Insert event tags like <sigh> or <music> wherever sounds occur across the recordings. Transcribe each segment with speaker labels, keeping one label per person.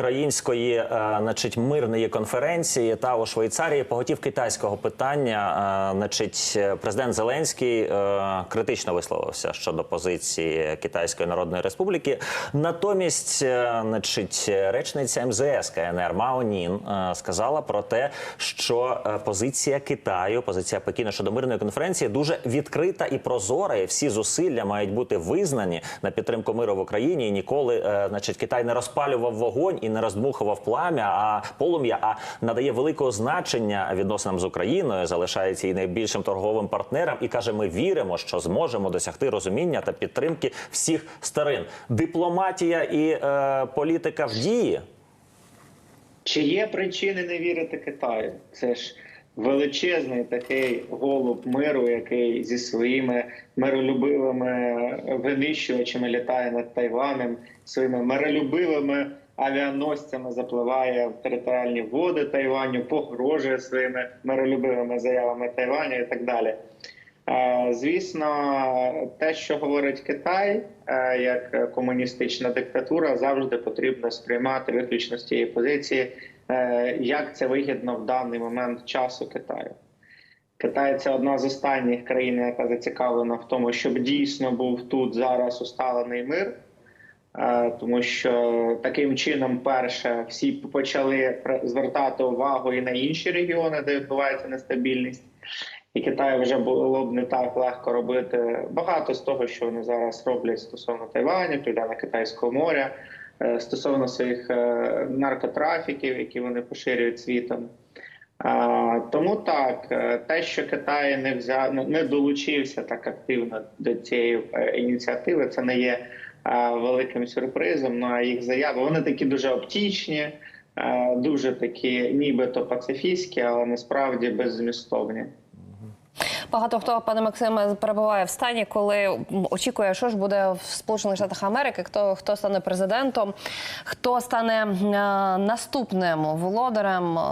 Speaker 1: української, е, значить, мирної конференції та у Швейцарії поготів китайського питання. Е, значить, президент Зеленський е, критично висловився щодо позиції Китайської Народної Республіки. Натомість, значить, речниця МЗС КНР Мао Нін сказала про те, що позиція Китаю, позиція Пекіна щодо мирної конференції дуже відкрита і прозора. І всі зусилля мають бути визнані на підтримку миру в Україні. І ніколи, значить, Китай не розпалював вогонь і не роздмухував плам'я, а полум'я, а надає великого значення відносинам з Україною, залишається і найбільшим торговим партнером. І каже: ми віримо, що зможемо досягти розуміння та підтримки всіх старин. Дипломатія і е, політика в дії.
Speaker 2: Чи є причини не вірити Китаю? Це ж величезний такий голуб миру, який зі своїми миролюбивими винищувачами літає над Тайванем, своїми миролюбивими авіаносцями запливає в територіальні води Тайваню, погрожує своїми миролюбивими заявами Тайваню і так далі. Е, Звісно, те, що говорить Китай е, як комуністична диктатура, завжди потрібно сприймати виключно з тієї позиції, як це вигідно в даний момент часу Китаю. Китай це одна з останніх країн, яка зацікавлена в тому, щоб дійсно був тут зараз усталений мир. Е, Тому що таким чином, перше, всі почали звертати увагу і на інші регіони, де відбувається нестабільність. І Китаю вже було б не так легко робити багато з того, що вони зараз роблять стосовно Тайваню, Південно-Китайського моря, е, стосовно своїх е, наркотрафіків, які вони поширюють світом. Тому так, е, те, що Китай не взяв, не- не долучився так активно до цієї е, ініціативи, це не є е, великим сюрпризом. Ну а їх заяви вони такі дуже оптічні, е, дуже такі, нібито пацифістські, але насправді беззмістовні.
Speaker 3: Багато хто, пане Максиме, перебуває в стані, коли очікує, що ж буде в Сполучених Штатах Америки, хто, хто стане президентом, хто стане е, наступним володарем е,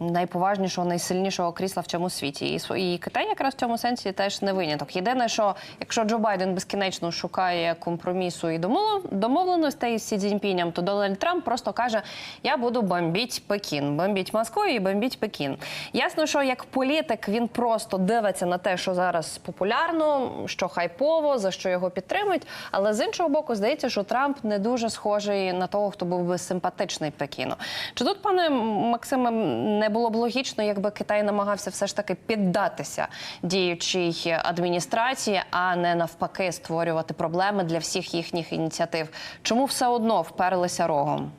Speaker 3: найповажнішого, найсильнішого крісла в цьому світі. І, і Китай якраз в цьому сенсі теж не виняток. Єдине, що якщо Джо Байден безкінечно шукає компромісу і домов- домовленостей з Сі Цзіньпінем, то Дональд Трамп просто каже: Я буду бомбіть Пекін, бомбіть Москву і бомбіть Пекін. Ясно, що як політик він просто дивиться на те, що зараз популярно, що хайпово, за що його підтримують. Але з іншого боку, здається, що Трамп не дуже схожий на того, хто був би симпатичний Пекіну. Чи тут, пане Максиме, не було б логічно, якби Китай намагався все ж таки піддатися діючій адміністрації, а не навпаки створювати проблеми для всіх їхніх ініціатив? Чому все одно вперлися рогом?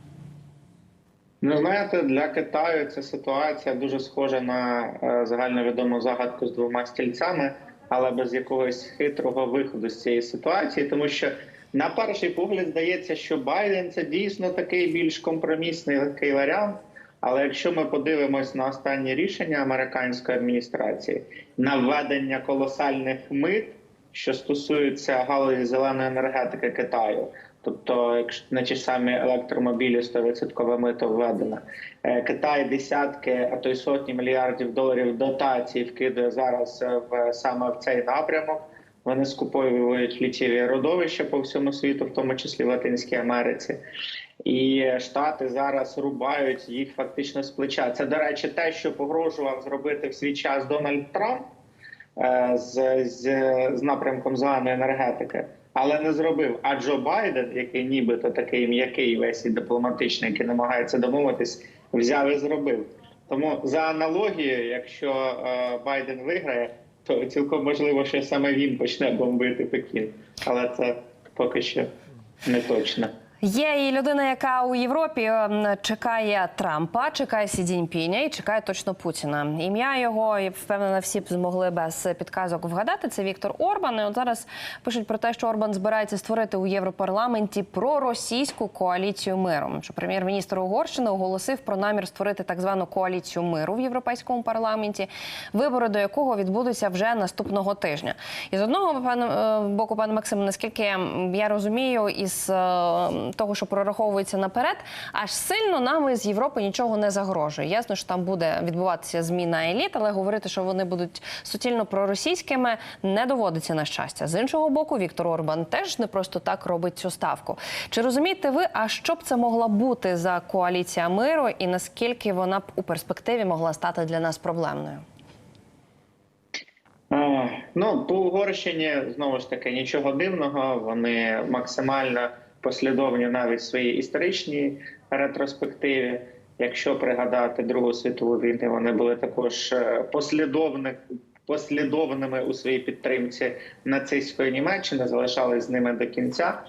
Speaker 2: Ну, знаєте, для Китаю ця ситуація дуже схожа на е, загальновідому загадку з двома стільцями, але без якогось хитрого виходу з цієї ситуації, тому що на перший погляд здається, що Байден це дійсно такий більш компромісний легкий варіант. Але якщо ми подивимось на останні рішення американської адміністрації на введення колосальних мит, що стосуються галузі зеленої енергетики Китаю, тобто, якщо на ті ж самі електромобілі 100% мито введено, Е, Китай десятки, а то й сотні мільярдів доларів дотацій вкидає зараз е, в саме в цей напрямок. Вони скуповують літєві родовища по всьому світу, в тому числі в Латинській Америці. І штати зараз рубають їх фактично з плеча. Це, до речі, те, що погрожував зробити в свій час Дональд Трамп з, з, з напрямком зеленої енергетики, але не зробив. А Джо Байден, який нібито такий м'який весь і дипломатичний, який намагається домовитись, взяв і зробив. Тому за аналогією, якщо е, Байден виграє, то цілком можливо, що саме він почне бомбити Пекін, але це поки що не точно.
Speaker 3: Є і людина, яка у Європі ем, чекає Трампа, чекає Сі Цзіньпіня і чекає точно Путіна. Ім'я його і впевнена, всі б змогли без підказок вгадати. Це Віктор Орбан. І от зараз пишуть про те, що Орбан збирається створити у Європарламенті проросійську коаліцію миру. Що прем'єр-міністр Угорщини оголосив про намір створити так звану коаліцію миру в європейському парламенті, вибори до якого відбудуться вже наступного тижня. І з одного пане е, боку, пане Максиме, наскільки я розумію, із е, того, що прораховується наперед, аж сильно нам із Європи нічого не загрожує. Ясно, що там буде відбуватися зміна еліт, але говорити, що вони будуть суцільно проросійськими, не доводиться на щастя. З іншого боку, Віктор Орбан теж не просто так робить цю ставку. Чи розумієте ви, а що б це могла бути за коаліція миру, і наскільки вона б у перспективі могла стати для нас проблемною?
Speaker 2: Ну, по Угорщині знову ж таки нічого дивного. Вони максимально послідовні навіть своїй історичній ретроспективі. Якщо пригадати Другу світову війну, вони були також е, послідовними у своїй підтримці нацистської Німеччини, залишались з ними до кінця.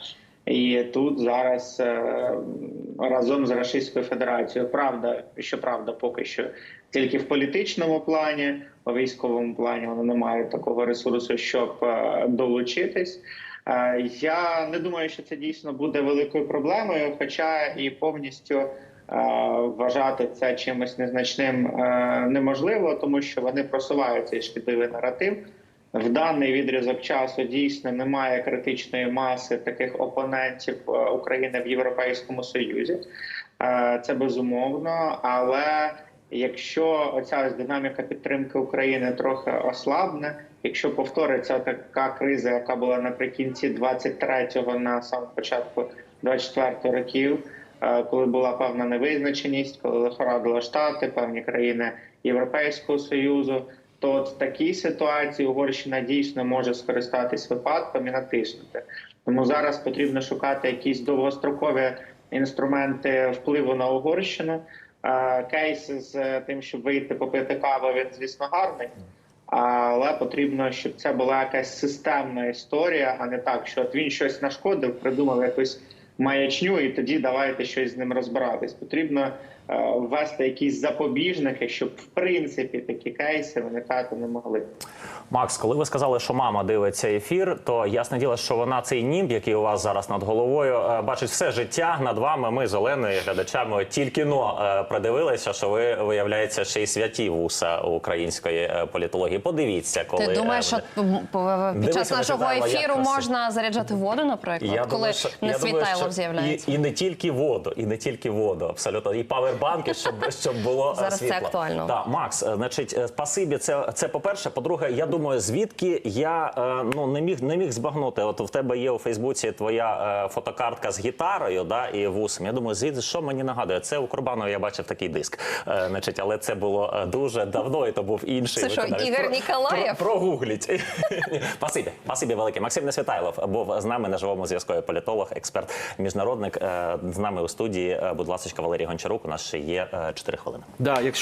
Speaker 2: І тут зараз е, разом з Російською Федерацією правда, щоправда, поки що тільки в політичному плані, у військовому плані вони не мають такого ресурсу, щоб е, долучитись. Е, Я не думаю, що це дійсно буде великою проблемою, хоча і повністю е, вважати це чимось незначним неможливо, тому що вони просувають цей шкідливий наратив. В даний відрізок часу дійсно немає критичної маси таких опонентів України в Європейському Союзі. Це безумовно, але якщо оця динаміка підтримки України трохи ослабне, якщо повториться така криза, яка була наприкінці 23-го на самому початку 24-го років, е, коли була певна невизначеність, коли лихорадили штати, певні країни Європейського союзу, то от в такій ситуації Угорщина дійсно може скористатись випадком і натиснути. Тому зараз потрібно шукати якісь довгострокові інструменти впливу на Угорщину. Е, Кейс з тим, щоб вийти попити каву, він звісно гарний. Але потрібно, щоб це була якась системна історія, а не так, що от він щось нашкодив, придумав якусь маячню, і тоді давайте щось з ним розбиратись. Потрібно е, ввести якісь запобіжники, щоб в принципі такі кейси виникати не могли.
Speaker 1: Макс, коли ви сказали, що мама дивиться ефір, то ясне діло, що вона цей німб, який у вас зараз над головою, е, бачить все життя над вами. Ми з Оленою, глядачами, тільки но е, придивилися, що ви виявляється ще й святі вуса української е, політології. Подивіться, коли
Speaker 3: Ти
Speaker 1: е,
Speaker 3: думаєш, що по- під час нашого ефіру можна заряджати воду, наприклад,
Speaker 1: Я
Speaker 3: коли
Speaker 1: думаю, що,
Speaker 3: не
Speaker 1: що
Speaker 3: з'являється?
Speaker 1: І, і не тільки воду, і не тільки воду, абсолютно. І павербанки, щоб, щоб було е,
Speaker 3: Зараз це
Speaker 1: світло.
Speaker 3: актуально.
Speaker 1: Так, Макс, е, значить, е, спасибі, це, це по-перше. По-друге, я думаю, звідки я ну, не, міг, не міг збагнути. От в тебе є у Фейсбуці твоя фотокартка з гітарою да, і вусом. Я думаю, звідси, що мені нагадує? Це у Курбанова я бачив такий диск. Значить, але це було дуже давно, і то був інший.
Speaker 3: Це що. Ігор Ніколаєв?
Speaker 1: Про, прогугліть. <laughs> Спасибі, спасибі велике. Максим Несвітайлов був з нами на живому зв'язку. Політолог, експерт, міжнародник. З нами у студії. Будь ласка, Валерій Гончарук. У ще є 4 хвилини.
Speaker 4: Да, якщо